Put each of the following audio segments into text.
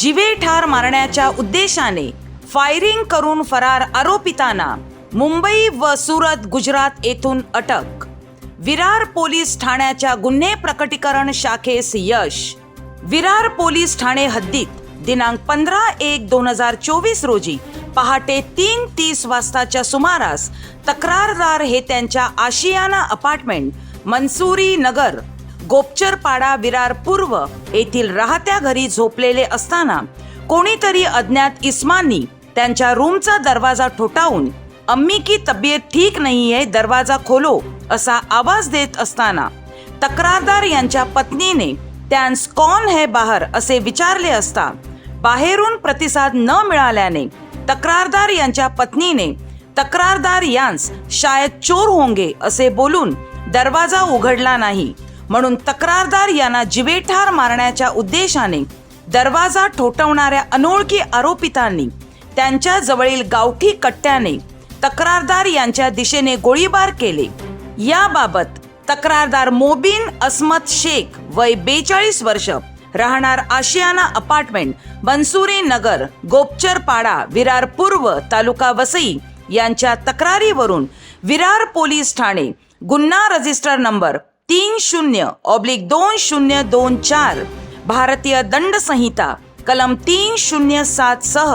जिवे ठार मारण्याच्या उद्देशाने फायरिंग करून फरार आरोपितांना मुंबई व सुरत गुजरात येथून अटक. विरार पोलीस ठाण्याच्या गुन्हे प्रकटीकरण शाखेस यश. विरार पोलीस ठाणे हद्दीत दिनांक पंधरा एक दोन हजार चोवीस रोजी पहाटे तीन तीस वाजताच्या सुमारास तक्रारदार हे त्यांच्या आशियाना अपार्टमेंट मनसुरी नगर गोपचरपाडा विरार पूर्व येथील राहत्या घरी झोपलेले असताना कोणीतरी अज्ञात इस्मानी त्यांच्या रूमचा दरवाजा ठोठावून अम्मी की तब्येत ठीक नाहीये दरवाजा खोलो असा आवाज देत असताना तक्रारदार यांच्या पत्नीने त्यांस कॉन है बाहर असे विचारले असता बाहेरून प्रतिसाद न मिळाल्याने तक्रारदार यांच्या पत्नीने तक्रारदार यांस शायद चोर होंगे असे बोलून दरवाजा उघडला नाही. म्हणून तक्रारदार यांना जिवेठार मारण्याच्या उद्देशाने दरवाजा ठोठवणाऱ्या अनोळखी आरोपितांनी त्यांच्या जवळील गावठी कट्ट्याने तक्रारदार यांच्या दिशेने गोळीबार केले. याबाबत तक्रारदार मोबिन अस्मत शेख वय बेचाळीस वर्ष राहणार आशियाना अपार्टमेंट बनसुरी नगर गोपचरपाडा विरार पूर्व तालुका वसई यांच्या तक्रारीवरून विरार पोलीस ठाणे गुन्हा रजिस्टर नंबर तीन शून्य ऑब्लिक दोन शून्य दोन चार. भारतीय दंड संहिता कलम तीन शून्य सात सह.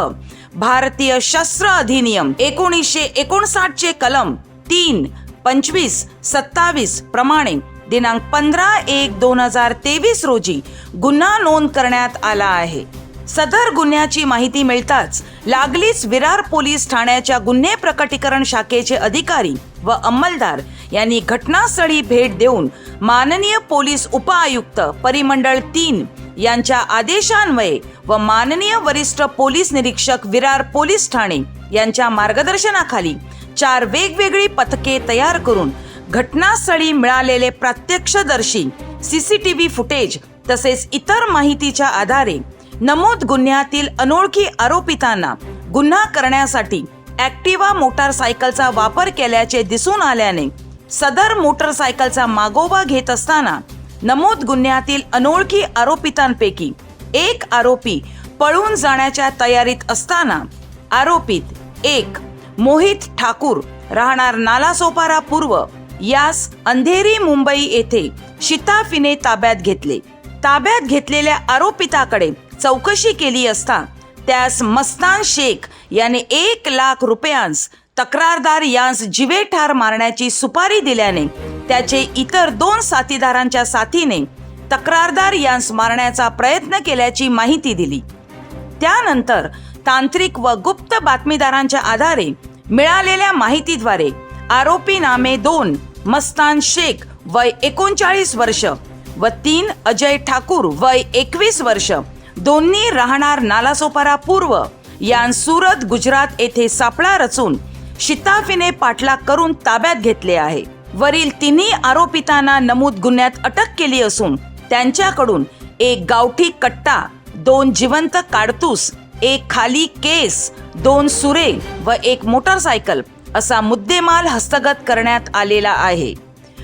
भारतीय शस्त्र अधिनियम एकोणीसशे एकोणसाठ चे कलम तीन पंचवीस सत्तावीस प्रमाणे. दिनांक पंधरा एक दोन हजार तेवीस रोजी गुन्हा नोंद करण्यात आला आहे. सदर गुन्ह्याची माहिती मिळताच लागलीच विरार पोलीस ठाण्याच्या गुन्हे प्रकटीकरण शाखेचे अधिकारी व अंमलदार यांनी घटनास्थळी भेट देऊन माननीय पोलीस उपआयुक्त परिमंडळ तीन यांच्या आदेशान्वये व माननीय वरिष्ठ पोलीस निरीक्षक विरार पोलीस ठाणे यांच्या मार्गदर्शनाखाली चार वेगवेगळी पथके तयार करून घटनास्थळी मिळालेले प्रत्यक्षदर्शी सीसीटीव्ही फुटेज तसेच इतर माहितीच्या आधारे नमूद गुन्ह्यातील अनोळखी आरोपितांना गुन्हा करण्यासाठी ऍक्टिवा मोटारसायकलचा वापर केल्याचे दिसून आल्याने सदर मोटरसायकलचा मागोवा घेत असताना नमूद गुन्ह्यातील अनोळखी आरोपितांपैकी एक आरोपी पळून जाण्याच्या तयारीत असताना आरोपित एक मोहित ठाकूर राहणार नालासोपारा पूर्व यास अंधेरी मुंबई येथे शिताफीने ताब्यात घेतले. ताब्यात घेतलेल्या आरोपिताकडे चौकशी केली असता त्यास मस्तान शेख याने एक लाख रुपयांस तक्रारदार यांस जिवे ठार मारण्याची सुपारी दिल्याने त्याचे इतर दोन साथीदारांच्या साथीने तक्रारदार यांस मारण्याचा प्रयत्न केल्याची माहिती दिली. त्यानंतर तांत्रिक व गुप्त बातमीदारांच्या आधारे मिळालेल्या माहितीद्वारे आरोपी नामे दोन मस्तान शेख वय एकोणचाळीस वर्ष व तीन अजय ठाकूर वय एकवीस वर्ष दोन्ही राहणार नालासोपारा पूर्व यां सुरत गुजरात येथे सापळा रचून शिताफीने पाठलाग करून ताब्यात घेतले आहे. वरील तिन्ही आरोपितांना नमूद गुन्ह्यात अटक केली असून त्यांच्याकडून एक गावठी कट्टा दोन जिवंत काडतूस एक खाली केस दोन सुरे व एक मोटारसायकल असा मुद्देमाल हस्तगत करण्यात आलेला आहे.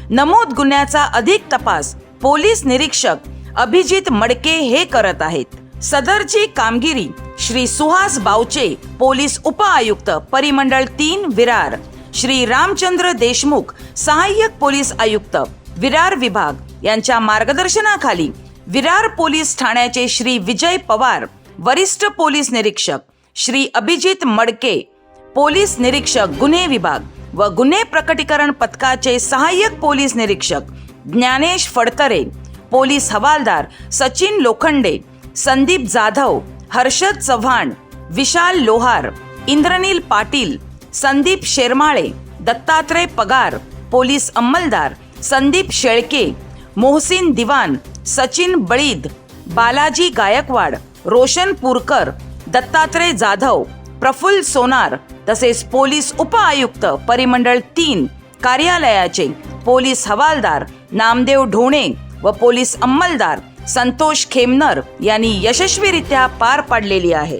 नमूद गुन्ह्याचा अधिक तपास पोलीस निरीक्षक अभिजित मडके हे करत आहेत. सदरची कामगिरी श्री सुहास बावचे पोलीस उपआयुक्त परिमंडळ तीन विरार. श्री रामचंद्र देशमुख सहाय्यक पोलीस आयुक्त विरार विभाग यांच्या मार्गदर्शनाखाली विरार पोलीस ठाण्याचे श्री विजय पवार वरिष्ठ पोलीस निरीक्षक श्री अभिजित मडके पोलीस निरीक्षक गुन्हे विभाग व गुन्हे प्रकटीकरण पथकाचे सहाय्यक पोलीस निरीक्षक ज्ञानेश फडतरे पोलीस हवालदार सचिन लोखंडे संदीप जाधव हर्षद चव्हाण विशाल लोहार इंद्रनील पाटील संदीप शेरमाळे दत्तात्रय पगार पोलीस अंमलदार संदीप शेळके मोहसिन दिवान सचिन बळीद बालाजी गायकवाड रोशन पुरकर दत्तात्रय जाधव प्रफुल्ल सोनार तसेच पोलीस उपआयुक्त परिमंडळ तीन कार्यालयाचे पोलीस हवालदार नामदेव ढोणे व पोलीस अंमलदार संतोष खेमनर यांनी यशस्वीरित्या पार पाडलेली आहे.